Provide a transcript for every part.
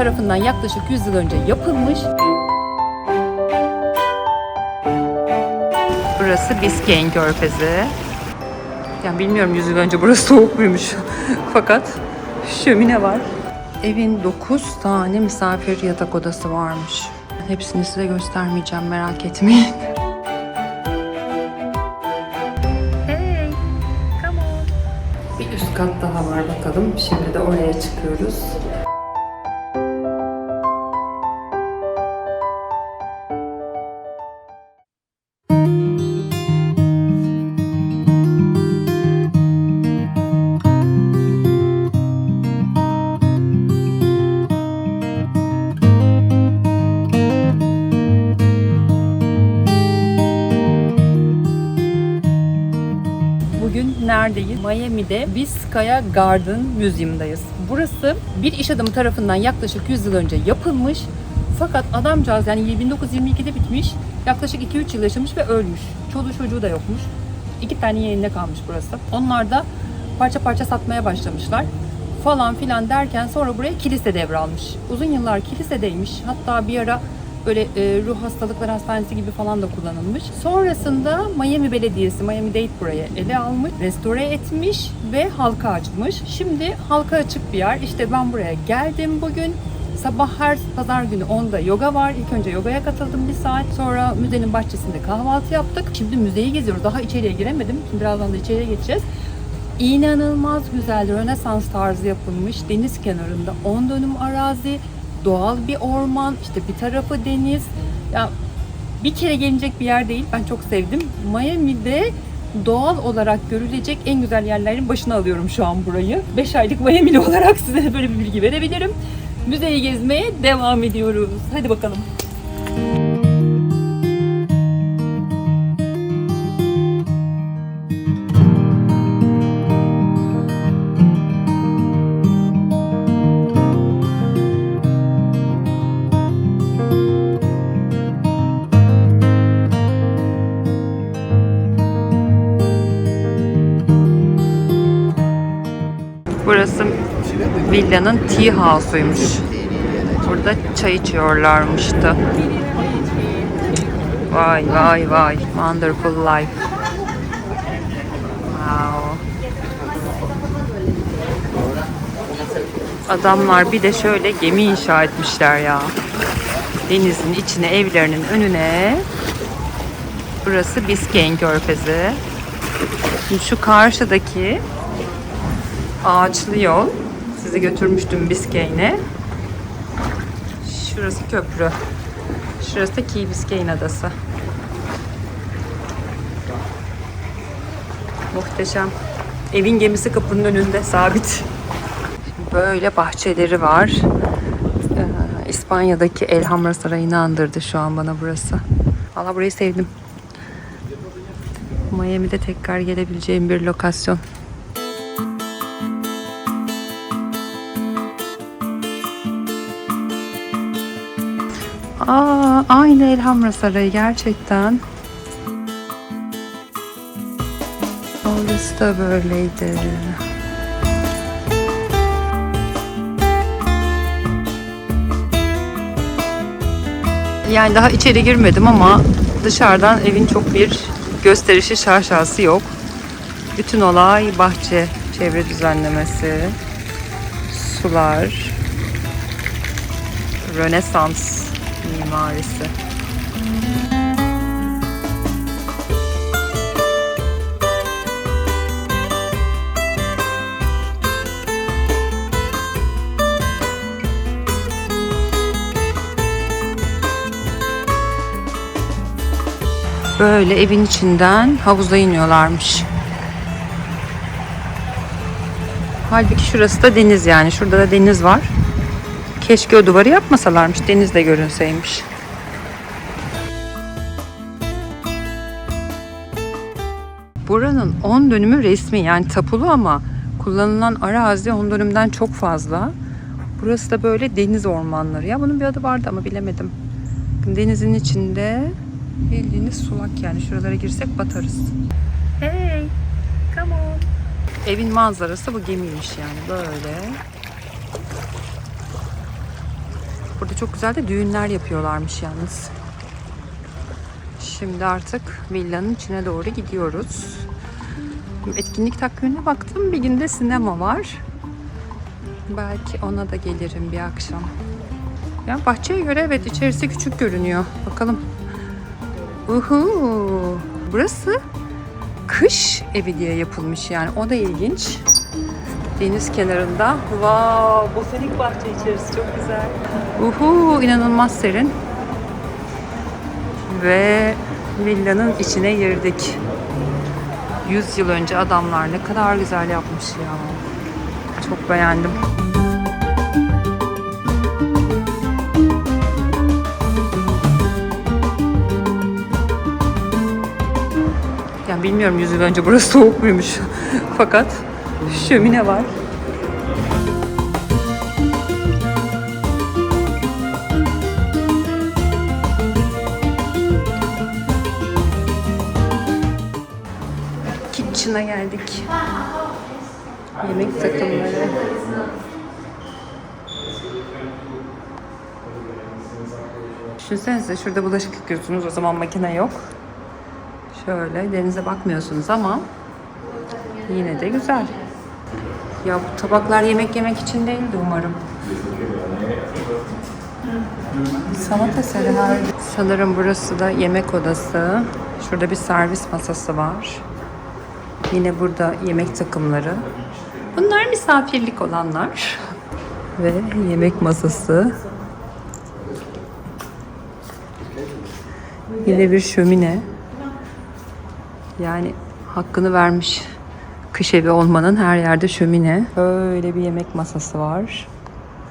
tarafından yaklaşık 100 yıl önce yapılmış. Burası Biscayne Körfezi. Yani bilmiyorum 100 yıl önce burası soğuk muymuş. Fakat şömine var. Evin 9 tane misafir yatak odası varmış. Hepsini size göstermeyeceğim merak etmeyin. Hey, come on. Bir üst kat daha var bakalım. Şimdi de oraya çıkıyoruz. Miami'de Vizcaya Garden Museum'dayız. Burası bir iş adamı tarafından yaklaşık 100 yıl önce yapılmış. Fakat adamcağız yani 1922'de bitmiş. Yaklaşık 2-3 yıl yaşamış ve ölmüş. Çoluğu çocuğu da yokmuş. İki tane yeğenine kalmış burası. Onlar da parça parça satmaya başlamışlar. Falan filan derken sonra buraya kilise devralmış. Uzun yıllar kilisedeymiş. Hatta bir ara böyle e, ruh hastalıkları hastanesi gibi falan da kullanılmış. Sonrasında Miami Belediyesi, Miami Dade buraya ele almış, restore etmiş ve halka açmış. Şimdi halka açık bir yer. İşte ben buraya geldim bugün. Sabah her pazar günü 10'da yoga var. İlk önce yogaya katıldım bir saat. Sonra müzenin bahçesinde kahvaltı yaptık. Şimdi müzeyi geziyoruz. Daha içeriye giremedim. Şimdi birazdan da içeriye geçeceğiz. İnanılmaz güzel Rönesans tarzı yapılmış deniz kenarında 10 dönüm arazi, doğal bir orman, işte bir tarafı deniz. Ya bir kere gelinecek bir yer değil. Ben çok sevdim. Miami'de doğal olarak görülecek en güzel yerlerin başına alıyorum şu an burayı. 5 aylık Miami'li olarak size böyle bir bilgi verebilirim. Müzeyi gezmeye devam ediyoruz. Hadi bakalım. Burası villanın tea house'uymuş. Burada çay içiyorlarmıştı. Vay vay vay. Wonderful life. Wow. Adamlar bir de şöyle gemi inşa etmişler ya. Denizin içine evlerinin önüne. Burası Biscayne Körfezi. Şu karşıdaki ağaçlı yol. Sizi götürmüştüm Biscayne'e. Şurası köprü. Şurası da Key Biscayne adası. Muhteşem. Evin gemisi kapının önünde sabit. Böyle bahçeleri var. Ee, İspanya'daki Elhamra Sarayı'nı andırdı şu an bana burası. Valla burayı sevdim. Miami'de tekrar gelebileceğim bir lokasyon. Aa, aynı Elhamra Sarayı gerçekten. Orası da böyleydi. Yani daha içeri girmedim ama dışarıdan evin çok bir gösterişi şaşası yok. Bütün olay bahçe, çevre düzenlemesi, sular, Rönesans mimarisi. Böyle evin içinden havuza iniyorlarmış. Halbuki şurası da deniz yani. Şurada da deniz var. Keşke o duvarı yapmasalarmış. Deniz de görünseymiş. Buranın 10 dönümü resmi yani tapulu ama kullanılan arazi 10 dönümden çok fazla. Burası da böyle deniz ormanları. Ya bunun bir adı vardı ama bilemedim. Denizin içinde bildiğiniz sulak yani. Şuralara girsek batarız. Hey, come on. Evin manzarası bu gemiymiş yani böyle. Burada çok güzel de düğünler yapıyorlarmış yalnız. Şimdi artık villanın içine doğru gidiyoruz. Etkinlik takvimine baktım. Bir günde sinema var. Belki ona da gelirim bir akşam. Ya bahçeye göre evet içerisi küçük görünüyor. Bakalım. Uhu. Burası kış evi diye yapılmış yani. O da ilginç. Deniz kenarında. Wow, botanik bahçe içerisi çok güzel. Uhu, inanılmaz serin. Ve villanın içine girdik. 100 yıl önce adamlar ne kadar güzel yapmış ya. Çok beğendim. Yani bilmiyorum 100 yıl önce burası soğuk muymuş. Fakat şömine var. Kitchen'a geldik. Yemek takımları. Düşünsenize şurada bulaşık yıkıyorsunuz o zaman makine yok. Şöyle denize bakmıyorsunuz ama yine de güzel. Ya bu tabaklar yemek yemek için değildi umarım. Sanat eseri her Sanırım burası da yemek odası. Şurada bir servis masası var. Yine burada yemek takımları. Bunlar misafirlik olanlar. Ve yemek masası. Yine bir şömine. Yani hakkını vermiş kış evi olmanın her yerde şömine. Böyle bir yemek masası var.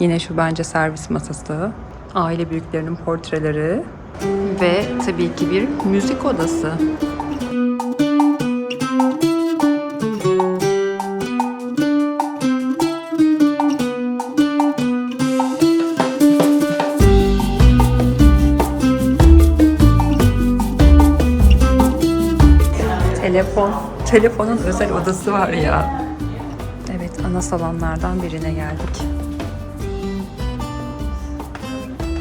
Yine şu bence servis masası. Aile büyüklerinin portreleri. Ve tabii ki bir müzik odası. Telefon. Telefonun özel odası var ya. Evet ana salonlardan birine geldik.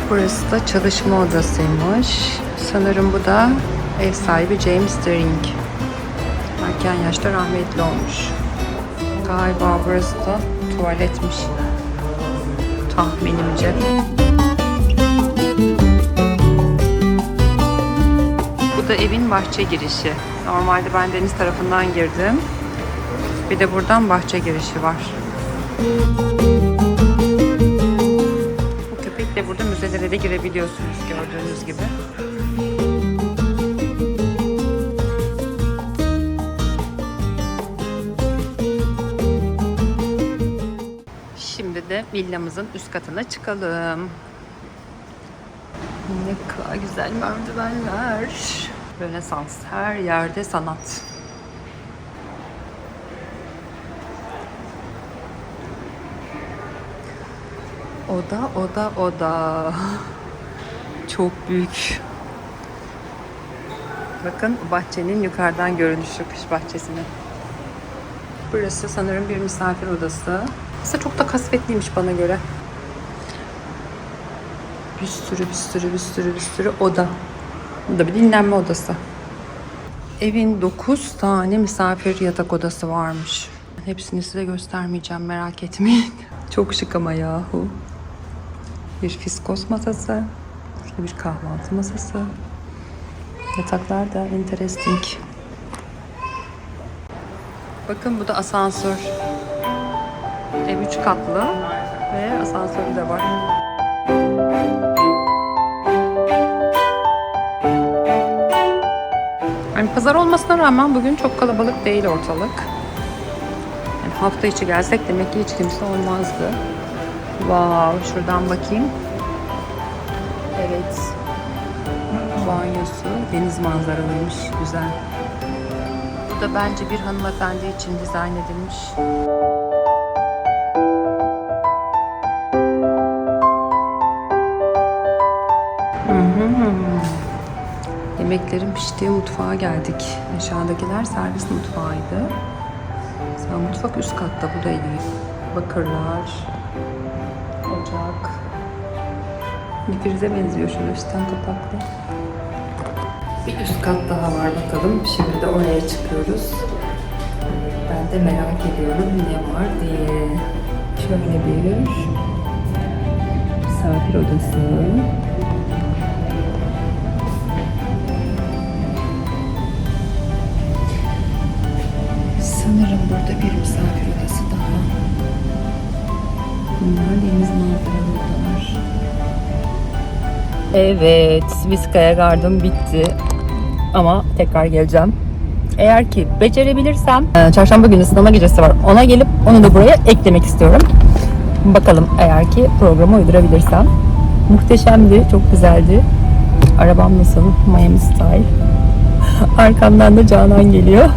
Burası da çalışma odasıymış. Sanırım bu da ev sahibi James Deering. Erken yaşta rahmetli olmuş. Galiba burası da tuvaletmiş. Tahminimce. Bu da evin bahçe girişi. Normalde ben deniz tarafından girdim. Bir de buradan bahçe girişi var. Bu köpekle burada müzelere de girebiliyorsunuz gördüğünüz gibi. Şimdi de villamızın üst katına çıkalım. Ne kadar güzel merdivenler. Rönesans. Her yerde sanat. Oda, oda, oda. Çok büyük. Bakın bahçenin yukarıdan görünüşü kış bahçesinin. Burası sanırım bir misafir odası. Aslında çok da kasvetliymiş bana göre. Bir sürü bir sürü bir sürü bir sürü oda. Bu da bir dinlenme odası. Evin 9 tane misafir yatak odası varmış. Hepsini size göstermeyeceğim merak etmeyin. Çok şık ama yahu. Bir fiskos masası. Bir kahvaltı masası. Yataklar da interesting. Bakın bu da asansör. Ev 3 katlı ve asansörü de var. Pazar olmasına rağmen bugün çok kalabalık değil ortalık. Yani hafta içi gelsek demek ki hiç kimse olmazdı. Wow, şuradan bakayım. Evet. Banyosu deniz manzaralıymış. Güzel. Bu da bence bir hanımefendi için dizayn edilmiş. Yemeklerin piştiği mutfağa geldik. Aşağıdakiler servis mutfağıydı. Mesela mutfak üst katta bu da iyi. Bakırlar, ocak, Bir prize benziyor şöyle üstten kapaklı. Bir üst kat daha var bakalım. Şimdi de oraya çıkıyoruz. Ben de merak ediyorum ne var diye. Şöyle bir misafir odası. Bir misafir odası daha. Bunlar deniz manzaralılar. Evet, Viskaya Garden bitti. Ama tekrar geleceğim. Eğer ki becerebilirsem, e, çarşamba günü sınama gecesi var. Ona gelip onu da buraya eklemek istiyorum. Bakalım eğer ki programı uydurabilirsem. Muhteşemdi, çok güzeldi. Arabam nasıl? Miami Style. Arkamdan da Canan geliyor.